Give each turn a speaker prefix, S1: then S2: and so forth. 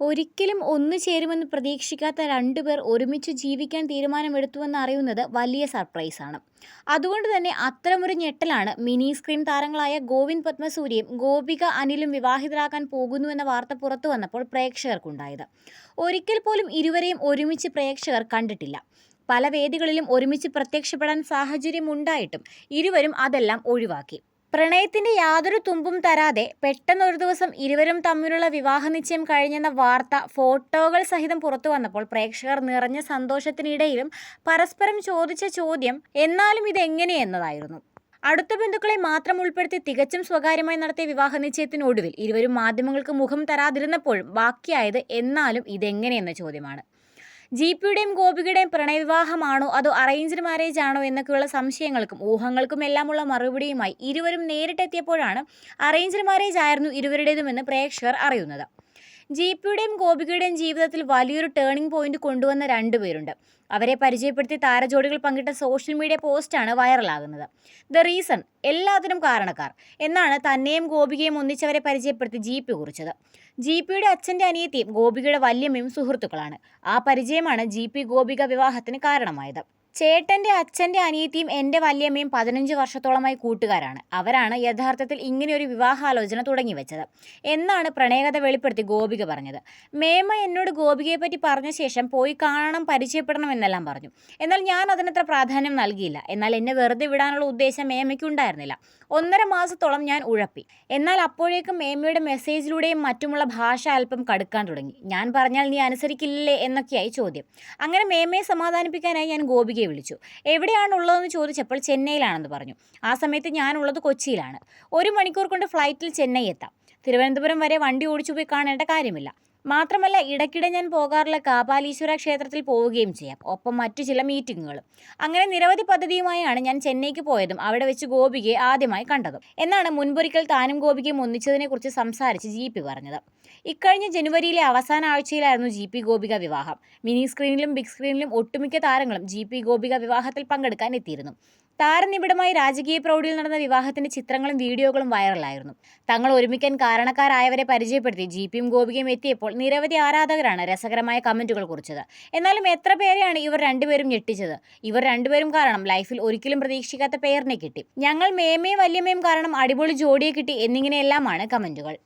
S1: ഒരിക്കലും ഒന്നു ചേരുമെന്ന് പ്രതീക്ഷിക്കാത്ത രണ്ടുപേർ ഒരുമിച്ച് ജീവിക്കാൻ തീരുമാനമെടുത്തുവെന്ന് അറിയുന്നത് വലിയ സർപ്രൈസാണ് അതുകൊണ്ട് തന്നെ അത്തരമൊരു ഞെട്ടലാണ് മിനി സ്ക്രീൻ താരങ്ങളായ ഗോവിന്ദ് പത്മസൂര്യയും ഗോപിക അനിലും വിവാഹിതരാകാൻ പോകുന്നുവെന്ന വാർത്ത പുറത്തു വന്നപ്പോൾ പ്രേക്ഷകർക്കുണ്ടായത്. ഒരിക്കൽ പോലും ഇരുവരെയും ഒരുമിച്ച് പ്രേക്ഷകർ കണ്ടിട്ടില്ല. പല വേദികളിലും ഒരുമിച്ച് പ്രത്യക്ഷപ്പെടാൻ സാഹചര്യമുണ്ടായിട്ടും ഇരുവരും അതെല്ലാം ഒഴിവാക്കി. പ്രണയത്തിന്റെ യാതൊരു തുമ്പും തരാതെ പെട്ടെന്നൊരു ദിവസം ഇരുവരും തമ്മിലുള്ള വിവാഹ നിശ്ചയം കഴിഞ്ഞെന്ന വാർത്ത ഫോട്ടോകൾ സഹിതം പുറത്തു വന്നപ്പോൾ പ്രേക്ഷകർ നിറഞ്ഞ സന്തോഷത്തിനിടയിലും പരസ്പരം ചോദിച്ച ചോദ്യം എന്നാലും ഇതെങ്ങനെയെന്നതായിരുന്നു അടുത്ത ബന്ധുക്കളെ മാത്രം ഉൾപ്പെടുത്തി തികച്ചും സ്വകാര്യമായി നടത്തിയ വിവാഹ നിശ്ചയത്തിനൊടുവിൽ ഇരുവരും മാധ്യമങ്ങൾക്ക് മുഖം തരാതിരുന്നപ്പോഴും ബാക്കിയായത് എന്നാലും ഇതെങ്ങനെയെന്ന ചോദ്യമാണ്. ജിപിയുടെയും ഗോപികയുടെയും പ്രണയവിവാഹമാണോ? അതോ അറേഞ്ച്ഡ് മാരേജ് ആണോ എന്നൊക്കെയുള്ള സംശയങ്ങൾക്കും ഊഹങ്ങൾക്കും എല്ലാമുള്ള മറുപടിയുമായി ഇരുവരും നേരിട്ടെത്തിയപ്പോഴാണ് അറേഞ്ച്ഡ് മാരേജ് ആയിരുന്നു ഇരുവരുടേതുമെന്ന് പ്രേക്ഷകർ അറിയുന്നത്. ജിപിയുടെയും ഗോപികയുടെയും ജീവിതത്തിൽ വലിയൊരു ടേണിംഗ് പോയിന്റ് കൊണ്ടുവന്ന രണ്ടുപേരുണ്ട് അവരെ പരിചയപ്പെടുത്തി താരജോഡികൾ പങ്കിട്ട സോഷ്യൽ മീഡിയ പോസ്റ്റാണ് വൈറലാകുന്നത് ദ റീസൺ എല്ലാത്തിനും കാരണക്കാർ. എന്നാണ് തന്നെയും ഗോപികയും ഒന്നിച്ചവരെ പരിചയപ്പെടുത്തി ജി പി കുറിച്ചത്. ജി പിയുടെ അച്ഛന്റെ അനിയത്തിയും ഗോപികയുടെ വല്യമ്മയും സുഹൃത്തുക്കളാണ്. ആ പരിചയമാണ് ജി പി ഗോപിക വിവാഹത്തിന് കാരണമായത്. ചേട്ടന്റെ അച്ഛന്റെ അനിയത്തിയും എന്റെ വല്യമ്മയും പതിനഞ്ച് വർഷത്തോളമായി കൂട്ടുകാരാണ്. അവരാണ് യഥാർത്ഥത്തിൽ ഇങ്ങനെയൊരു വിവാഹാലോചന തുടങ്ങി വെച്ചത്. എന്നാണ് പ്രണയകഥ വെളിപ്പെടുത്തി ഗോപിക പറഞ്ഞത്. മേമ എന്നോട് ഗോപികയെ പറ്റി പറഞ്ഞ ശേഷം പോയി കാണണം പരിചയപ്പെടണം എന്നെല്ലാം പറഞ്ഞു. എന്നാൽ ഞാൻ അതിനത്ര പ്രാധാന്യം നൽകിയില്ല. എന്നാൽ എന്നെ വെറുതെ വിടാനുള്ള ഉദ്ദേശം മേമയ്ക്ക് ഉണ്ടായിരുന്നില്ല ഒന്നര മാസത്തോളം ഞാൻ ഉഴപ്പി. എന്നാൽ അപ്പോഴേക്കും മേമയുടെ മെസ്സേജിലൂടെയും മറ്റുമുള്ള ഭാഷ അല്പം കടുക്കാൻ തുടങ്ങി. ഞാൻ പറഞ്ഞാൽ നീ അനുസരിക്കില്ലേ എന്നൊക്കെയായി ചോദ്യം. അങ്ങനെ മേമയെ സമാധാനിപ്പിക്കാനായി ഞാൻ ഗോപികയെ വിളിച്ചു. എവിടെയാണുള്ളതെന്ന് ചോദിച്ചപ്പോൾ ചെന്നൈയിലാണെന്ന് പറഞ്ഞു. ആ സമയത്ത് ഞാനുള്ളത് കൊച്ചിയിലാണ്. ഒരു മണിക്കൂർ കൊണ്ട് ഫ്ലൈറ്റിൽ ചെന്നൈ എത്താം തിരുവനന്തപുരം വരെ വണ്ടി ഓടിച്ചു പോയി കാണേണ്ട കാര്യമില്ല. മാത്രമല്ല ഇടയ്ക്കിടെ ഞാൻ പോകാറുള്ള കാപാലീശ്വര ക്ഷേത്രത്തിൽ പോവുകയും ചെയ്യാം. ഒപ്പം മറ്റു ചില മീറ്റിങ്ങുകളും. അങ്ങനെ നിരവധി പദ്ധതിയുമായാണ് ഞാൻ ചെന്നൈക്ക് പോയതും അവിടെ വെച്ച് ഗോപികയെ ആദ്യമായി കണ്ടതും. എന്നാണ് മുൻപൊരിക്കൽ താനും ഗോപികയും ഒന്നിച്ചതിനെക്കുറിച്ച് സംസാരിച്ച് ജി പി പറഞ്ഞത്. ഇക്കഴിഞ്ഞ ജനുവരിയിലെ അവസാന ആഴ്ചയിലായിരുന്നു ജി പി ഗോപിക വിവാഹം. മിനി സ്ക്രീനിലും ബിഗ് സ്ക്രീനിലും ഒട്ടുമിക്ക താരങ്ങളും ജി പി ഗോപിക വിവാഹത്തിൽ പങ്കെടുക്കാൻ എത്തിയിരുന്നു. താരനിബിഡമായി രാജകീയ പ്രൗഢിയിൽ നടന്ന വിവാഹത്തിന്റെ ചിത്രങ്ങളും വീഡിയോകളും വൈറലായിരുന്നു. തങ്ങൾ ഒരുമിക്കാൻ കാരണക്കാരായവരെ പരിചയപ്പെടുത്തി ജി പിയും ഗോപികയും എത്തിയപ്പോൾ നിരവധി ആരാധകരാണ് രസകരമായ കമന്റുകൾ കുറിച്ചത്. എന്നാലും എത്ര പേരെയാണ് ഇവർ രണ്ടുപേരും ഞെട്ടിച്ചത്? ഇവർ രണ്ടുപേരും കാരണം ലൈഫിൽ ഒരിക്കലും പ്രതീക്ഷിക്കാത്ത പേരിനെ കിട്ടി. ഞങ്ങൾ മേമേ വല്യമ്മയും കാരണം അടിപൊളി ജോഡിയെ കിട്ടി എന്നിങ്ങനെയെല്ലാമാണ് കമന്റുകൾ.